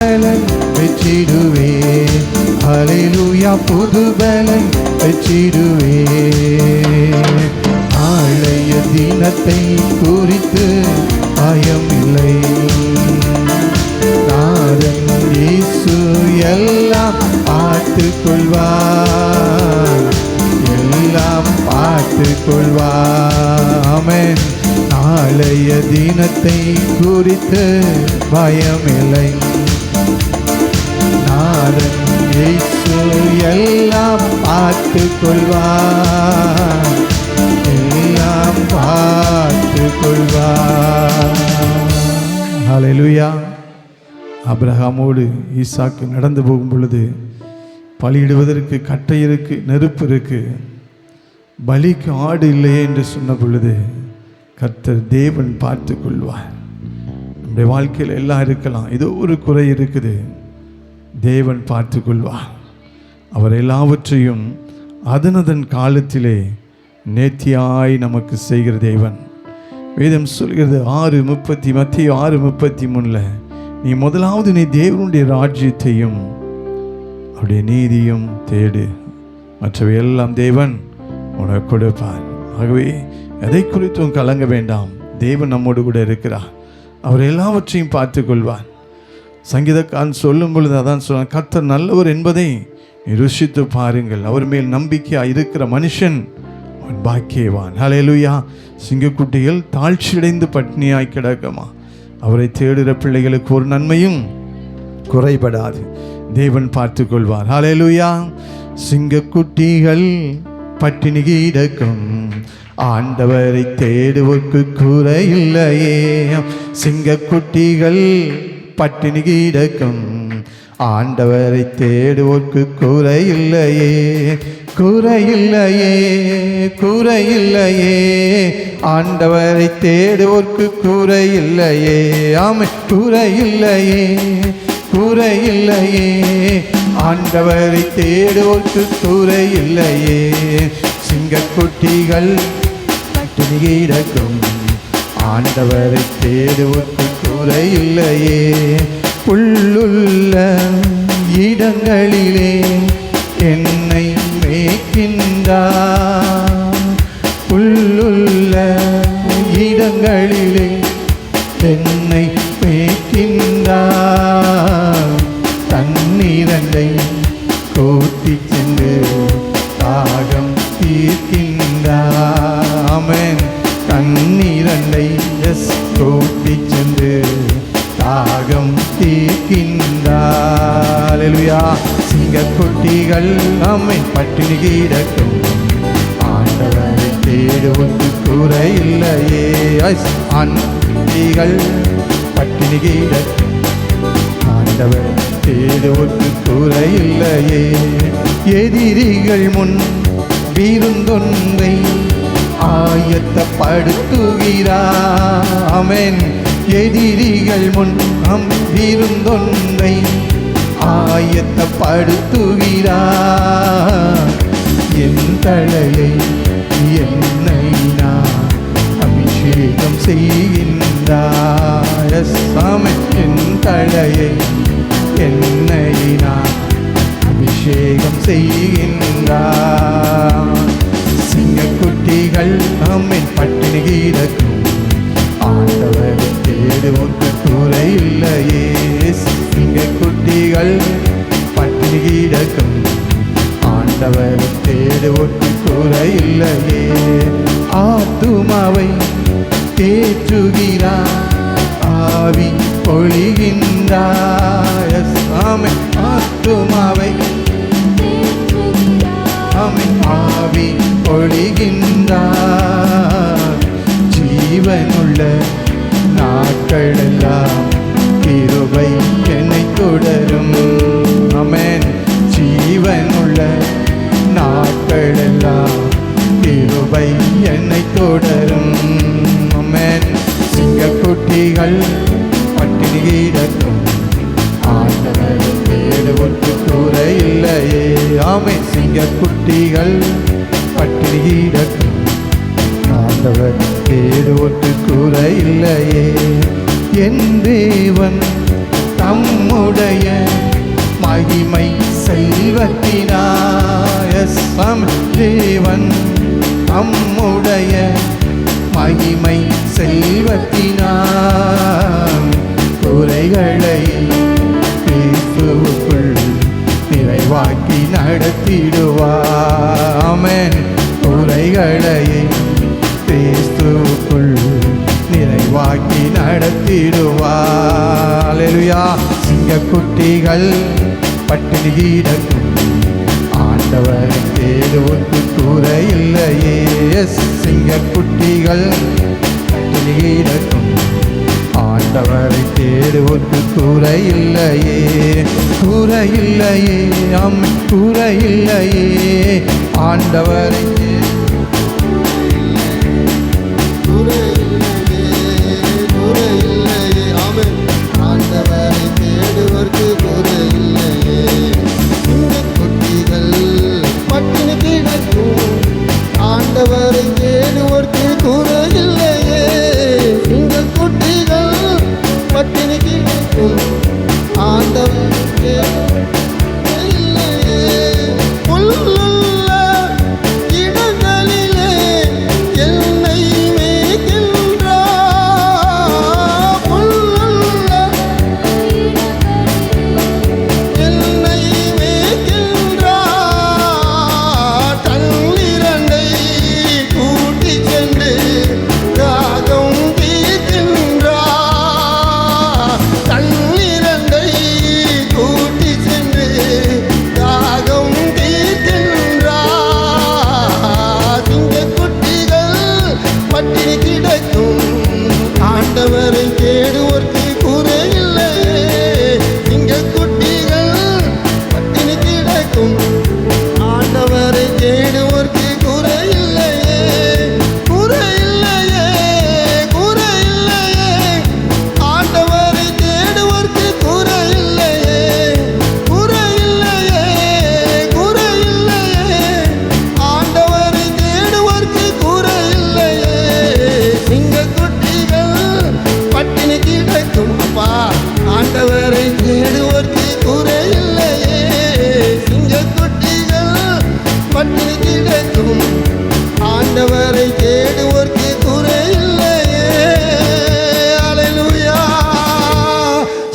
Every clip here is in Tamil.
பலன் பெற்றிடுவே. ஹalleluya புது பலன் பெற்றிடுவே. நாளைய தினத்தை குறித்து பயமில்லை நாதன் இயேசு எல்லாம் பார்த்து கொள்வார் எல்லாம் பார்த்து கொள்வாமன் ஆமென். நாளைய தினத்தை குறித்து பயமில்லை நாதன் இயேசு எல்லாம் பார்த்து கொள்வார் எல்லாம் பார்த்து கொள்வார் அப்ரஹாமோடு ஆபிரகாமோடு ஈசாக்கு நடந்து போகும் பொழுது பலியிடுவதற்கு கட்டை இருக்கு நெருப்பு இருக்கு. பலிக்கு ஆடு இல்லையே என்று சொன்ன பொழுது கர்த்தர் தேவன் பார்த்து கொள்வார் நம்முடைய வாழ்க்கையில் எல்லாம் இருக்கலாம். ஏதோ ஒரு குறை இருக்குது. தேவன் பார்த்து கொள்வார் அவர் எல்லாவற்றையும் அதனதன் காலத்திலே நேர்த்தியாய் நமக்கு செய்கிற தேவன். வேதம் சொல்கிறது ஆறு முப்பத்தி மத்திய ஆறு முப்பத்தி மூணில் நீ முதலாவது நீ தேவனுடைய ராஜ்யத்தையும் அவருடைய நீதியும் தேடு. மற்றவை எல்லாம் தேவன் உனக்கு கொடுப்பார். ஆகவே எதை குறித்தும் கலங்க வேண்டாம். தேவன் நம்மோடு கூட இருக்கிறார். அவர் எல்லாவற்றையும் பார்த்து கொள்வார் சங்கீதக்காரன் சொல்லும் பொழுது அதான் சொல்ல கர்த்தர் நல்லவர் என்பதை ருசித்து பாருங்கள். அவர் மேல் நம்பிக்கையாக இருக்கிற மனுஷன் அவன் பாக்கியவான். ஹalleluya சிங்கக்குட்டிகள் தாழ்ச்சியடைந்து பட்னியாய் கிடக்குமா? அவரை தேடுகிற பிள்ளைகளுக்கு ஒரு நன்மையும் குறைபடாது. தேவன் பார்த்து கொள்வார் ஹalleluya சிங்கக்குட்டிகள் பட்டினி கிடக்கும். ஆண்டவரை தேடுவோர்க்கு குறையில்லையே. சிங்கக்குட்டிகள் பட்டினி கிடக்கும். ஆண்டவரை தேடுவோர்க்கு குறையில்லையே குறையில்லையே குறையில்லையே. ஆண்டவரை தேடுவோர்க்கு குறையில்லையே ஆமை குறையில்லையே குறையில்லையே. ஆண்டவரை தேடுவோர்க்கு குறையில்லையே. சிங்கக்குட்டிகள் பட்டினி கிடக்கும். ஆண்டவரை தேடுவோர்க்கு குறையில்லையே உள்ளுள்ள இடங்களிலே என் எதிரிகள் முன் விருந்தொன்றை ஆயத்தப்படுத்துகிறார் எதிரிகள் முன் அம் விருந்தொன்றை ஆயத்தப்படுத்துகிறார் என் தலையை என்னை நான் அபிஷேகம் செய்கின்றார் சாமி என் தலையை என்னை நான் அபிஷேகம் செய்கின்றார். சிங்கக்குட்டிகள் நம்மை பட்டினி கிடக்கும் ஆண்டவர் ஒன்று குறை இல்லையே. சிங்கக்குட்டிகள் பட்டினி கிடக்கும் ஆண்டவர் ஒன்று குறை இல்லையே. ஆத்துமாவை தேற்றுகிறார். ஆவி பொழிகின்றார். சாமி ஆத்துமாவை அமை ஆவி பொழிகின்றார் ஜீவனுள்ள நாட்களெல்லாம் கிருபை என்னை தொடரும். அமேன் ஜீவனுள்ள நாட்களெல்லாம் கிருபை என்னை தொடரும். அமேன் சிங்கக்குட்டிகள் பட்டினி கிடக்கும். ஆண்டவர் தேடுவோர்க்கு இல்லையே. ஆமை குட்டிகள் பட்டியிடட்டும் ஆண்டவர் ஏதோ குறை இல்லையே. என் தேவன் தம்முடைய மகிமை செல்வத்தினாயஸ். தேவன் தம்முடைய மகிமை செல்வத்தினார் குறைகளை நிறைவாக்கி நடத்திடுவாமன். குறைகளை கிறிஸ்துவுக்குள் நிறைவாக்கி நடத்திடுவாலுயா சிங்கக்குட்டிகள் பட்டினி கிடக்கும். ஆண்டவர் தேடுவோர்க்கு கூரை இல்லையே சிங்கக்குட்டிகள் பட்டினி கிடக்கும். ஆண்டவரை தேடுவோர்க்கு கூரை இல்லையே கூரை இல்லையே அம்மை கூரை இல்லையே ஆண்டவரை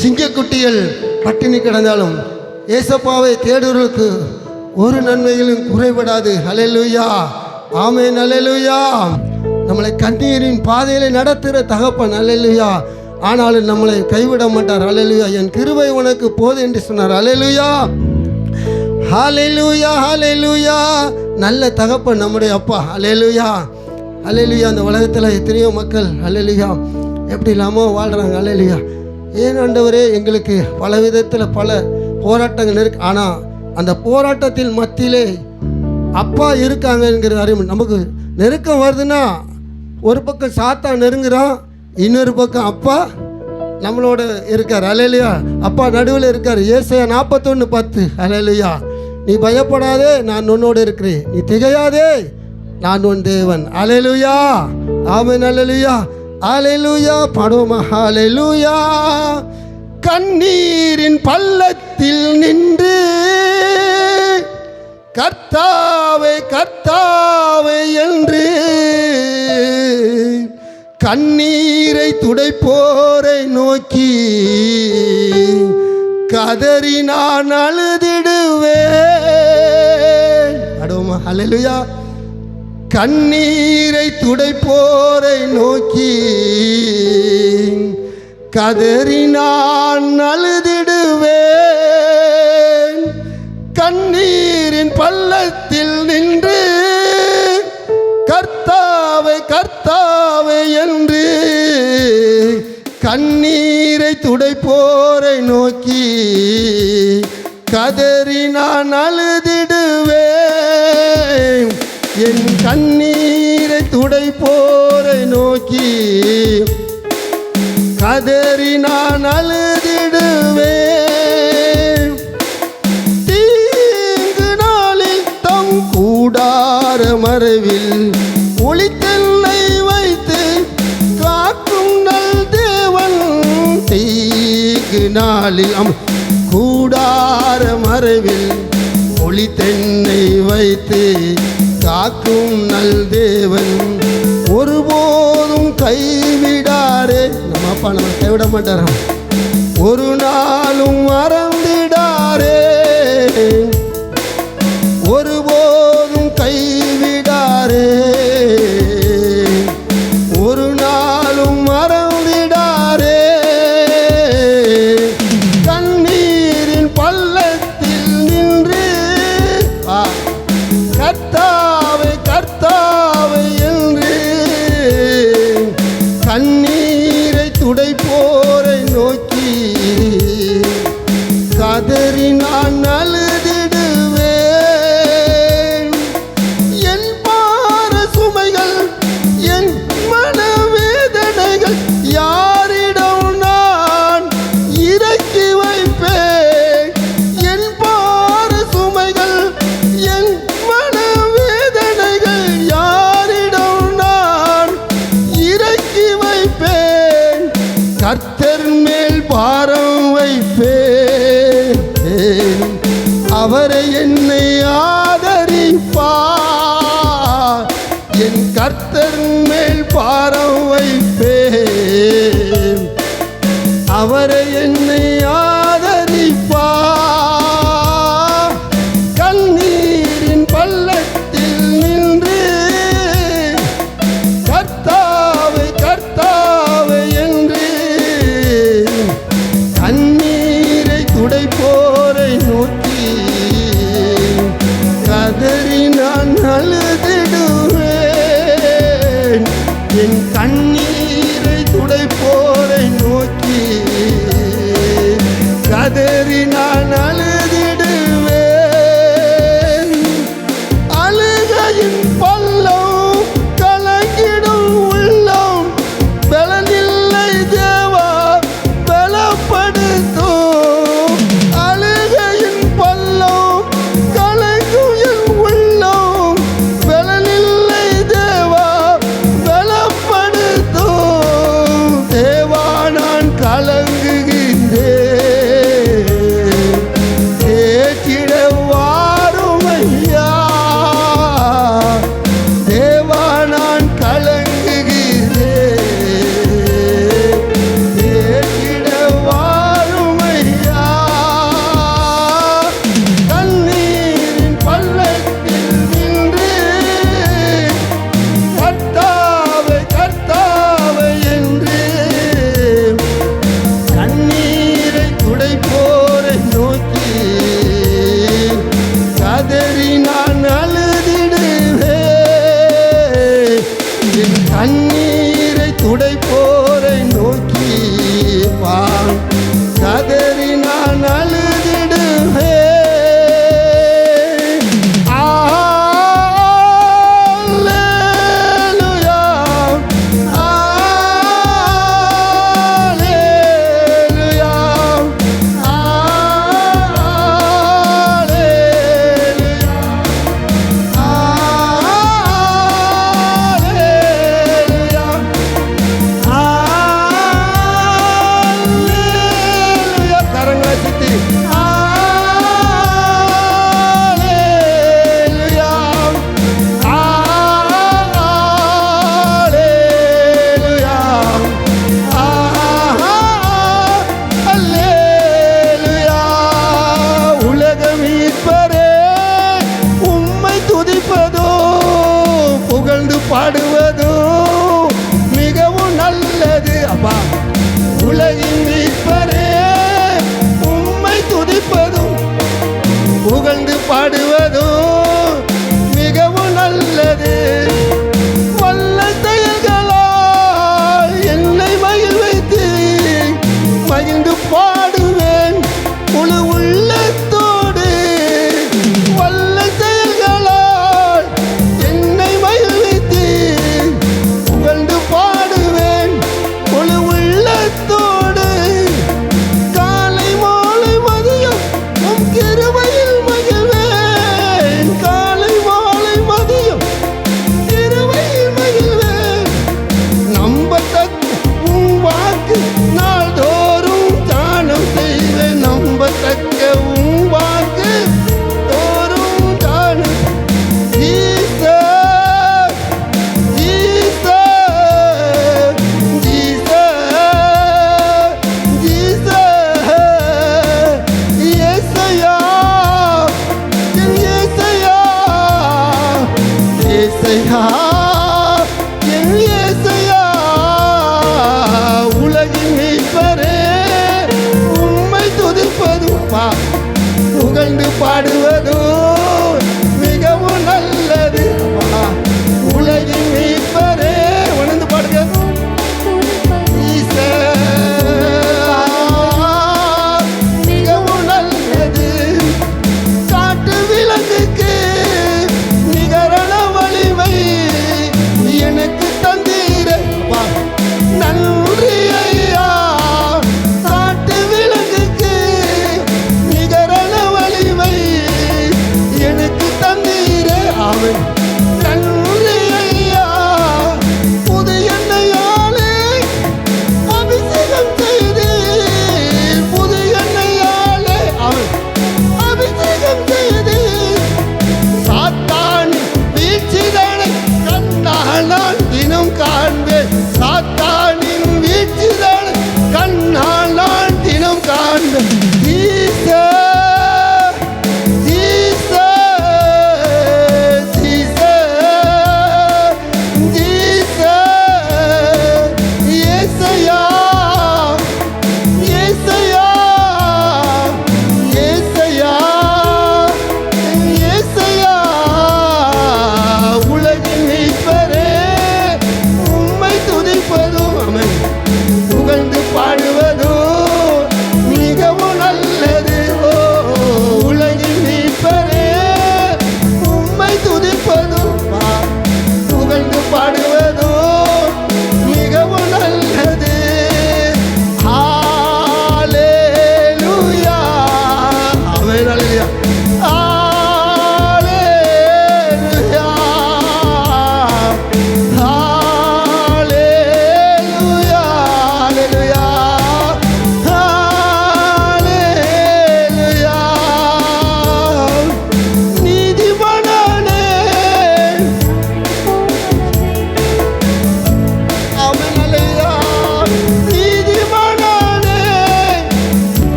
சிங்கக்குட்டிகள் பட்டினி கிடந்தாலும் ஏசப்பாவை தேடுவதற்கு ஒரு நன்மைகளும் குறைபடாது. அலையலுயா ஆமே அல்லேலூயா நம்மளை கண்ணீரின் பாதையில நடத்துகிற தகப்பன் அலையலுயா ஆனாலும் நம்மளை கைவிட மாட்டார். அலையலுயா என் கிருவை உனக்கு போது என்று சொன்னார். அலையலுயா ஹalleluya ஹalleluya. நல்ல தகப்பன் நம்முடைய அப்பா. அலையலுயா அலையலுயா அந்த உலகத்தில் எத்தனையோ மக்கள் அலையலுயா எப்படி இல்லாமல் வாழ்கிறாங்க அலையலுயா ஏன் ஆண்டவரே எங்களுக்கு பல விதத்தில் பல போராட்டங்கள் இருக்கு. ஆனால் அந்த போராட்டத்தில் மத்தியிலே அப்பா இருக்காங்கங்கிற அறிவு நமக்கு நெருக்கம் வருதுன்னா ஒரு பக்கம் சாத்தா நெருங்குறான் இன்னொரு பக்கம் அப்பா நம்மளோட இருக்கார். அலையிலையா அப்பா நடுவில் இருக்கார். ஏசையா நாற்பத்தொன்று பத்து. அலையிலையா நீ பயப்படாதே நான் உன்னோடு இருக்கிறேன். நீ திகையாதே நான் உன் தேவன். அலையிலுயா ஆமன் அலையிலுயா அலையிலுயா பாடுவோமா? அலையிலுயா கண்ணீரின் பள்ளத்தில் நின்று கர்த்தாவே கர்த்தாவே என்று கண்ணீரை துடைப்போரை நோக்கி கதறி நான் அழுதிடுவேன். அடோமா ஹalleluya. கண்ணீரை துடைப்போரை நோக்கி கதறினான் அழுதிடுவேன் கண்ணீரின் பள்ளத்தில் நின்று கர்த்தாவை கர்த்தாவை என்று கண்ணீரை துடைப்போரை நோக்கி கதறினான் அழுதிடுவேன் என் கண்ணீரை துடைப்போரை நோக்கி கதறி நான் அழுதிடுவேன். தீங்கு நாளில் தம் கூடார மறைவில் ஒளித்தென்னை வைத்து காக்கும் நல் தேவன். தீங்கு நாளில் அம் கூடார மறைவில் ஒளி தென்னை வைத்து காக்கும் நல் தேவன். ஒருபோதும் கைவிடாரே நம்ம அப்பா நம்ம கைவிட மாட்டார்? ஒரு நாளும் மறந்திடாரே ஒருபோதும் கத்தர் மேல் பாரம் வைப்பேன். அவரை என்னை ஆதரிப்பார். என் கர்த்தர் மேல் பாரம் வைப்பே அவரை என்னை